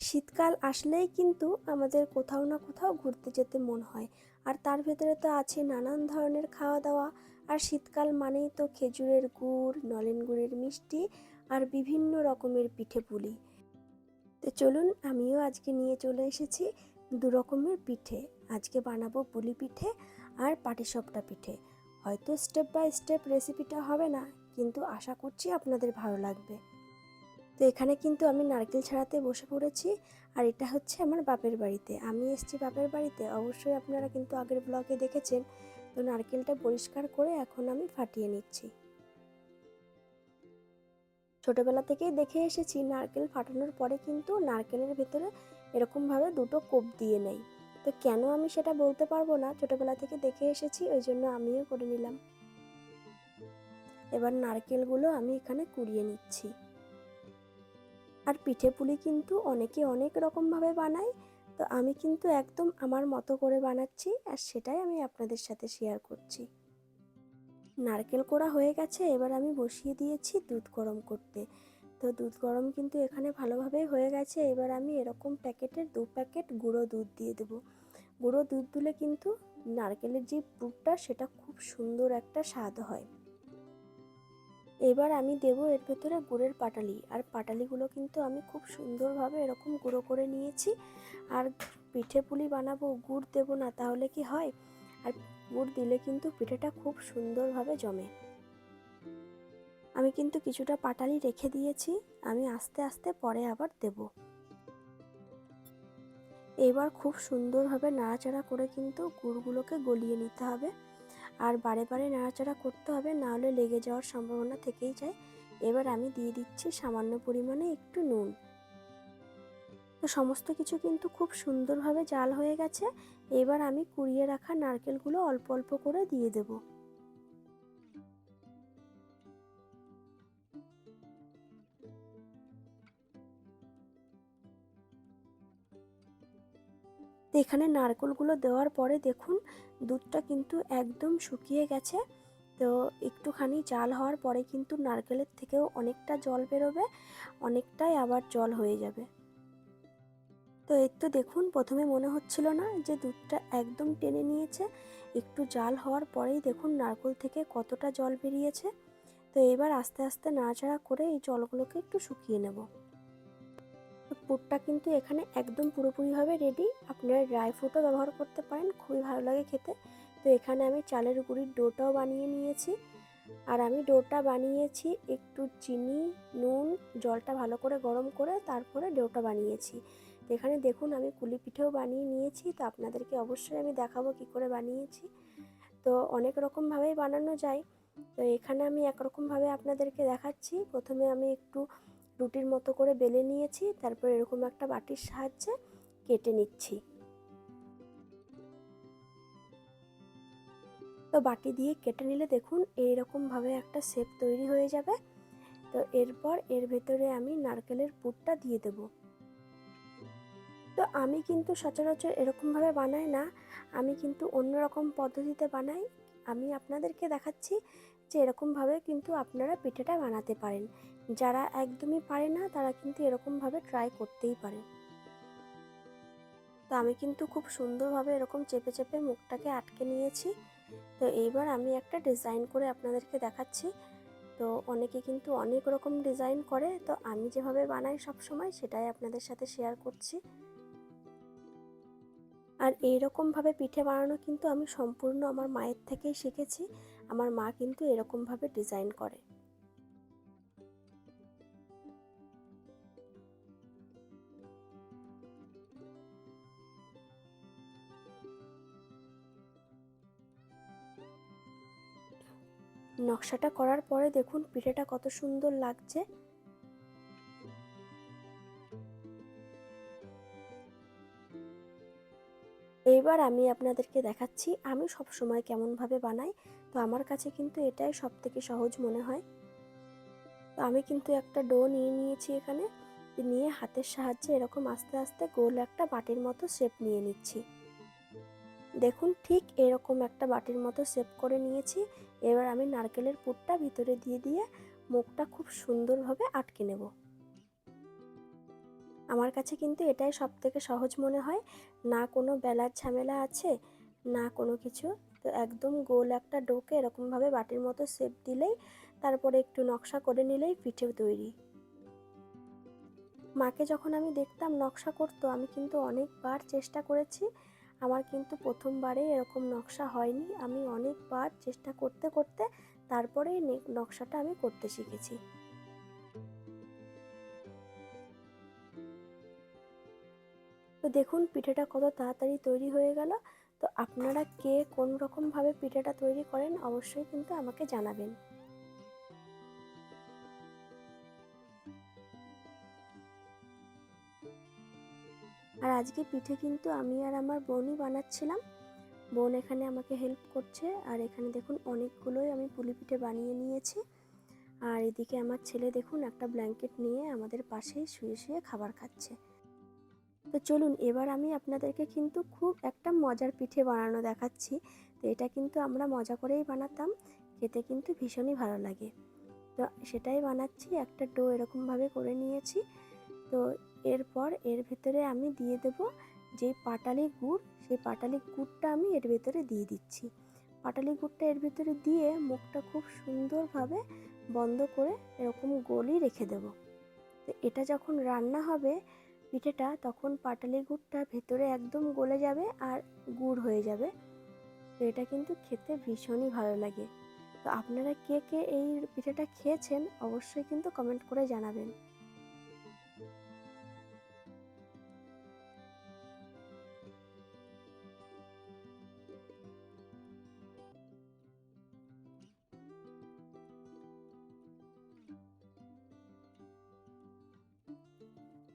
শীতকাল আসলেই কিন্তু আমাদের কোথাও না কোথাও ঘুরতে যেতে মন হয়। আর তার ভেতরে তো আছে নানান ধরনের খাওয়া দাওয়া আর শীতকাল মানেই তো খেজুরের গুড়, নলেন গুড়ের মিষ্টি আর বিভিন্ন রকমের পিঠে পুলি। তো চলুন, আমিও আজকে নিয়ে চলে এসেছি দু রকমের পিঠে। আজকে বানাবো পুলি পিঠে আর পাটিসপটা পিঠে। হয়তো স্টেপ বাই স্টেপ রেসিপিটা হবে না, কিন্তু আশা করছি আপনাদের ভালো লাগবে। তো এখানে কিন্তু আমি নারকেল ছাড়াতে বসে পড়েছি। আর এটা হচ্ছে আমার বাপের বাড়িতে। আমি এসেছি বাপের বাড়িতে। অবশ্যই আপনারা কিন্তু আগের ব্লগে দেখেছেন। তো নারকেলটা পরিষ্কার করে এখন আমি ফাটিয়ে নিচ্ছি। ছোটবেলা থেকেই দেখে এসেছি নারকেল ফাটানোর পরে কিন্তু নারকেলের ভেতরে এরকমভাবে দুটো কোপ দিয়ে নেয় তো কেন আমি সেটা বলতে পারব না? ছোটবেলা থেকে দেখে এসেছি, ওই জন্য আমিও করে নিলাম। এবার নারকেলগুলো আমি এখানে কুড়িয়ে নিচ্ছি। আর পিঠে পুলি কিন্তু অনেকে অনেক রকমভাবে বানায়। তো আমি কিন্তু একদম আমার মতো করে বানাচ্ছি আর সেটাই আমি আপনাদের সাথে শেয়ার করছি। নারকেল কোড়া হয়ে গেছে, এবার আমি বসিয়ে দিয়েছি দুধ গরম করতে। তো দুধ গরম কিন্তু এখানে ভালোভাবেই হয়ে গেছে, এবার আমি এরকম প্যাকেটের দু প্যাকেট গুঁড়ো দুধ দিয়ে দেবো। গুঁড়ো দুধ দিলে কিন্তু নারকেলের যে পুরটা, সেটা খুব সুন্দর একটা স্বাদ হয়। এবার আমি দেব এর ভেতরে গুড়ের পাটালি। আর পাটালিগুলো কিন্তু আমি খুব সুন্দরভাবে এরকম গুঁড়ো করে নিয়েছি। আর পিঠে পুলি বানাবো, গুড় দেবো না, তাহলে কি হয়? আর গুড় দিলে কিন্তু পিঠেটা খুব সুন্দরভাবে জমে। আমি কিন্তু কিছুটা পাটালি রেখে দিয়েছি, আমি আস্তে আস্তে পরে আবার দেব। এবার খুব সুন্দরভাবে নাড়াচাড়া করে কিন্তু গুড়গুলোকে গলিয়ে নিতে হবে। আর বারে বারে নাড়াচাড়া করতে হবে নাহলে লেগে যাওয়ার সম্ভাবনা থেকেই যায়। এবার আমি দিয়ে দিচ্ছি সামান্য পরিমাণে একটু নুন। তো সমস্ত কিছু কিন্তু খুব সুন্দরভাবে জাল হয়ে গেছে। এবার আমি কুড়িয়ে রাখা নারকেলগুলো অল্প অল্প করে দিয়ে দেব। এখানে নারকেলগুলো দেওয়ার পরে দেখুন, দুধটা কিন্তু একদম শুকিয়ে গেছে। তো একটুখানি জাল হওয়ার পরে কিন্তু নারকেলের থেকেও অনেকটা জল বেরোবে, অনেকটাই আবার জল হয়ে যাবে। তো এর তো দেখুন, প্রথমে মনে হচ্ছিল না যে দুধটা একদম টেনে নিয়েছে। একটু জাল হওয়ার পরেই দেখুন নারকেল থেকে কতটা জল বেরিয়েছে। তো এবার আস্তে আস্তে নাড়াচাড়া করে এই জলগুলোকে একটু শুকিয়ে নেব। পুরটা কিন্তু এখানে একদম পুরোপুরিভাবে রেডি আপনারা ড্রাই ফ্রুটও ব্যবহার করতে পারেন, খুবই ভালো লাগে খেতে। তো এখানে আমি চালের গুঁড়ির ডোটাও বানিয়ে নিয়েছি। আর আমি ডোটা বানিয়েছি, একটু চিনি, নুন, জলটা ভালো করে গরম করে তারপরে ডোটা বানিয়েছি। এখানে দেখুন, আমি কুলি পিঠেও বানিয়ে নিয়েছি। তো আপনাদেরকে অবশ্যই আমি দেখাবো কি করে বানিয়েছি। তো অনেক রকমভাবেই বানানো যায়। তো এখানে আমি একরকমভাবে আপনাদেরকে দেখাচ্ছি। প্রথমে আমি একটু রুটির মতো করে বেলে নিয়েছি, তারপর এরকম একটা বাটির সাহায্যে কেটে নিচ্ছি। তো বাটি দিয়ে কেটে নিলে দেখুন এইরকমভাবে একটা শেপ তৈরি হয়ে যাবে। তো এরপর এর ভেতরে আমি নারকেলের পুরটা দিয়ে দেব। তো আমি কিন্তু সচরাচর এরকমভাবে বানাই না, আমি কিন্তু অন্যরকম পদ্ধতিতে বানাই। আমি আপনাদেরকে দেখাচ্ছি যে এরকমভাবে কিন্তু আপনারা পিঠেটা বানাতে পারেন। যারা একদমই পারে না, তারা কিন্তু এরকমভাবে ট্রাই করতেই পারে। তো আমি কিন্তু খুব সুন্দরভাবে এরকম চেপে চেপে মুখটাকে আটকে নিয়েছি। তো এইবার আমি একটা ডিজাইন করে আপনাদেরকে দেখাচ্ছি। তো অনেকে কিন্তু অনেক রকম ডিজাইন করে। তো আমি যেভাবে বানাই সব সময় সেটাই আপনাদের সাথে শেয়ার করছি। আর এইরকমভাবে পিঠে বানানো কিন্তু আমি সম্পূর্ণ আমার মায়ের থেকেই শিখেছি। আমার মা কিন্তু এরকমভাবে ডিজাইন করে। নকশাটা করার পরে দেখুন, পিঠেটা কত সুন্দর লাগছে। এইবার আমি আপনাদেরকে দেখাচ্ছি, আমি সব সময় কেমনভাবে বানাই। তো আমার কাছে কিন্তু এটাই সব থেকে সহজ মনে হয়। তো আমি কিন্তু একটা ডো নিয়ে নিয়েছি এখানে। নিয়ে হাতের সাহায্যে এরকম আস্তে আস্তে গোল একটা বাটির মতো শেপ নিয়ে নিচ্ছি। দেখুন, ঠিক এরকম একটা বাটির মতো শেপ করে নিয়েছি। এবার আমি নারকেলের পুরটা ভিতরে দিয়ে দিয়ে মুখটা খুব সুন্দরভাবে আটকে নেব। আমার কাছে কিন্তু এটাই সব থেকে সহজ মনে হয়। না কোনো বেলার ঝামেলা আছে, না কোনো কিছু। তো একদম গোল একটা ডোকে এরকমভাবে বাটির মতো শেপ দিলেই, তারপরে একটু নকশা করে নিলেই পিঠে তৈরি। মাকে যখন আমি দেখতাম নকশা করতো, আমি কিন্তু অনেকবার চেষ্টা করেছি আমার কিন্তু প্রথমবারে এরকম নকশা হয়নি। আমি অনেকবার চেষ্টা করতে করতে তারপরে নকশাটা আমি করতে শিখেছি। তো দেখুন, পিঠেটা কত তাড়াতাড়ি তৈরি হয়ে গেল। তো আপনারা কে কোন রকমভাবে পিঠেটা তৈরি করেন, অবশ্যই কিন্তু আমাকে জানাবেন। আজকে পিঠে কিন্তু আমি আর আমার বোনই বানাচ্ছিলাম। বোন এখানে আমাকে হেল্প করছে আর এখানে দেখুন অনেকগুলোই আমি পুলি পিঠে বানিয়ে নিয়েছি। আর এদিকে আমার ছেলে দেখুন একটা ব্ল্যাঙ্কেট নিয়ে আমাদের পাশেই শুয়ে শুয়ে খাবার খাচ্ছে। তো চলুন এবার আমি আপনাদেরকে কিন্তু খুব একটা মজার পিঠে বানানো দেখাচ্ছি। তো এটা কিন্তু আমরা মজা করেই বানাতাম, খেতে কিন্তু ভীষণই ভালো লাগে। তো সেটাই বানাচ্ছি, একটা ডো এরকমভাবে করে নিয়েছি। তো এরপর এর ভেতরে আমি দিয়ে দেব যে পাটালি গুড়, সেই পাটালি গুড়টা আমি এর ভেতরে দিয়ে দিচ্ছি। পাটালি গুড়টা এর ভেতরে দিয়ে মুখটা খুব সুন্দরভাবে বন্ধ করে এরকম গোলই রেখে দেব। তো এটা যখন রান্না হবে পিঠেটা, তখন পাটালি গুড়টা ভেতরে একদম গলে যাবে আর গুড় হয়ে যাবে। তো এটা কিন্তু খেতে ভীষণই ভালো লাগে। তো আপনারা কে কে এই পিঠেটা খেয়েছেন, অবশ্যই কিন্তু কমেন্ট করে জানাবেন।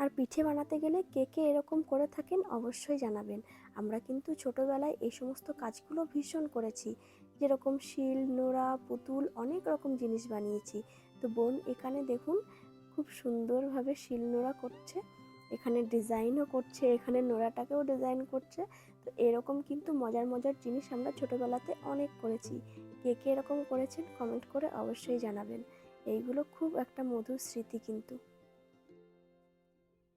আর পিঠে বানাতে গেলে কে কে এরকম করে থাকেন অবশ্যই জানাবেন। আমরা কিন্তু ছোটোবেলায় এই সমস্ত কাজগুলো ভীষণ করেছি। যেরকম শিল, নোড়া, পুতুল অনেক রকম জিনিস বানিয়েছি। তো বোন, এখানে দেখুন খুব সুন্দরভাবে শিল নোড়া করছে, এখানে ডিজাইনও করছে, এখানে নোড়াটাকেও ডিজাইন করছে। তো এরকম কিন্তু মজার মজার জিনিস আমরা ছোটোবেলাতে অনেক করেছি। কে কে এরকম করেছেন কমেন্ট করে অবশ্যই জানাবেন। এইগুলো খুব একটা মধুর স্মৃতি কিন্তু।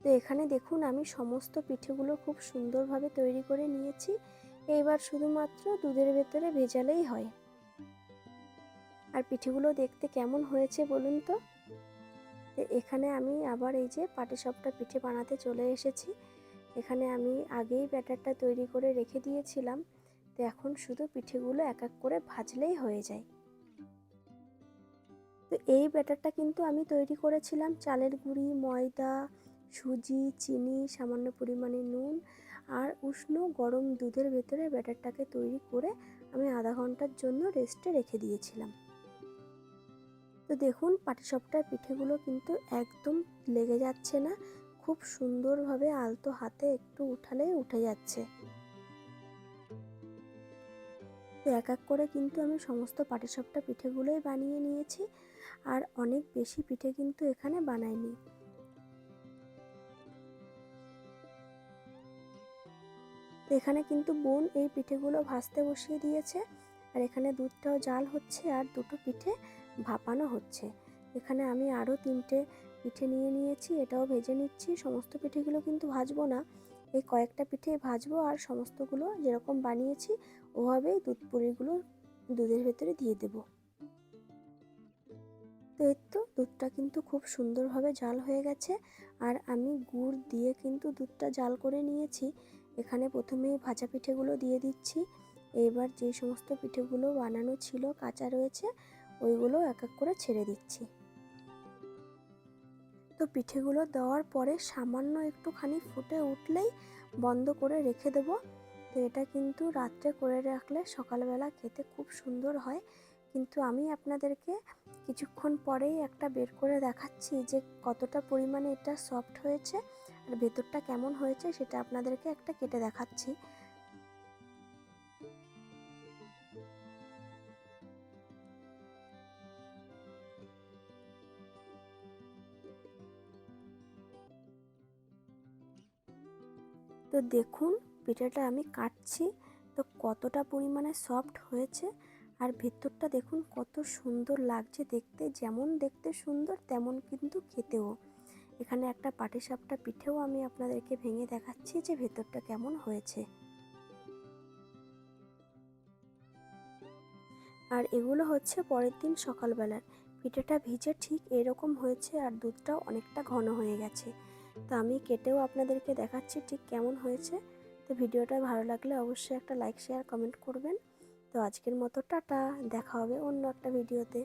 তো এখানে দেখুন আমি সমস্ত পিঠেগুলো খুব সুন্দরভাবে তৈরি করে নিয়েছি। এইবার শুধুমাত্র দুধের ভেতরে ভেজালেই হয়। আর পিঠেগুলো দেখতে কেমন হয়েছে বলুন তো? এখানে আমি আবার এই যে পাটিসাপটা পিঠে বানাতে চলে এসেছি। এখানে আমি আগেই ব্যাটারটা তৈরি করে রেখে দিয়েছিলাম। তো এখন শুধু পিঠেগুলো এক এক করে ভাজলেই হয়ে যায়। তো এই ব্যাটারটা কিন্তু আমি তৈরি করেছিলাম চালের গুঁড়ি, ময়দা সুজি, চিনি, সামান্য পরিমাণে নুন আর উষ্ণ গরম দুধের ভেতরে ব্যাটারটাকে তৈরি করে আমি আধা ঘণ্টার জন্য রেস্টে রেখে দিয়েছিলাম। তো দেখুন পাটিসাপটার পিঠেগুলো কিন্তু একদম লেগে যাচ্ছে না, খুব সুন্দরভাবে আলতো হাতে একটু উঠালে উঠে যাচ্ছে। তো এক এক করে কিন্তু আমি সমস্ত পাটিসাপটা পিঠেগুলোই বানিয়ে নিয়েছি আর অনেক বেশি পিঠে কিন্তু এখানে বানাইনি। এখানে কিন্তু বোন এই পিঠেগুলো ভাজতে বসিয়ে দিয়েছে। আর এখানে দুধটাও জাল হচ্ছে আর দুটো পিঠে ভাপানো হচ্ছে। এখানে আমি আরও তিনটে পিঠে নিয়ে নিয়েছি, এটাও ভেজে নিচ্ছি। সমস্ত পিঠেগুলো কিন্তু ভাজবো না। এই কয়েকটা পিঠে ভাজবো আর সমস্তগুলো যেরকম বানিয়েছি, ওভাবেই দুধ পুরিগুলো দুধের ভেতরে দিয়ে দেব। তো এর তো দুধটা কিন্তু খুব সুন্দরভাবে জাল হয়ে গেছে। আর আমি গুড় দিয়ে কিন্তু দুধটা জাল করে নিয়েছি। এখানে প্রথমেই ভাজা পিঠেগুলো দিয়ে দিচ্ছি। এবার যে সমস্ত পিঠেগুলো বানানো ছিল, কাঁচা রয়েছে, ওইগুলো এক এক করে ছেড়ে দিচ্ছি। তো পিঠেগুলো দেওয়ার পরে সামান্য একটুখানি ফুটে উঠলেই বন্ধ করে রেখে দেব। তো এটা কিন্তু রাত্রে করে রাখলে সকালবেলা খেতে খুব সুন্দর হয়। কিন্তু আমি আপনাদেরকে কিছুক্ষণ পরেই একটা বের করে দেখাচ্ছি যে কতটা পরিমাণে এটা সফট হয়েছে। আর ভেতরটা কেমন হয়েছে সেটা আপনাদেরকে একটা কেটে দেখাচ্ছি। তো দেখুন, পিঠাটা আমি কাটছি। তো কতটা পরিমাণে সফট হয়েছে আর ভেতরটা দেখুন কত সুন্দর লাগছে দেখতে। যেমন দেখতে সুন্দর, তেমন কিন্তু খেতেও। এখানে একটা পাটিসাপটা পিঠেও আমি আপনাদেরকে ভেঙে দেখাচ্ছি যে ভেতরটা কেমন হয়েছে। আর এগুলো হচ্ছে পরের দিন সকালবেলার। পিঠেটা ভিজে ঠিক এরকম হয়েছে আর দুধটাও অনেকটা ঘন হয়ে গেছে। তো আমি কেটেও আপনাদেরকে দেখাচ্ছি ঠিক কেমন হয়েছে। তো ভিডিওটা ভালো লাগলে অবশ্যই একটা লাইক, শেয়ার, কমেন্ট করবেন। তো আজকের মতো টাটা, দেখা হবে অন্য একটা ভিডিওতে।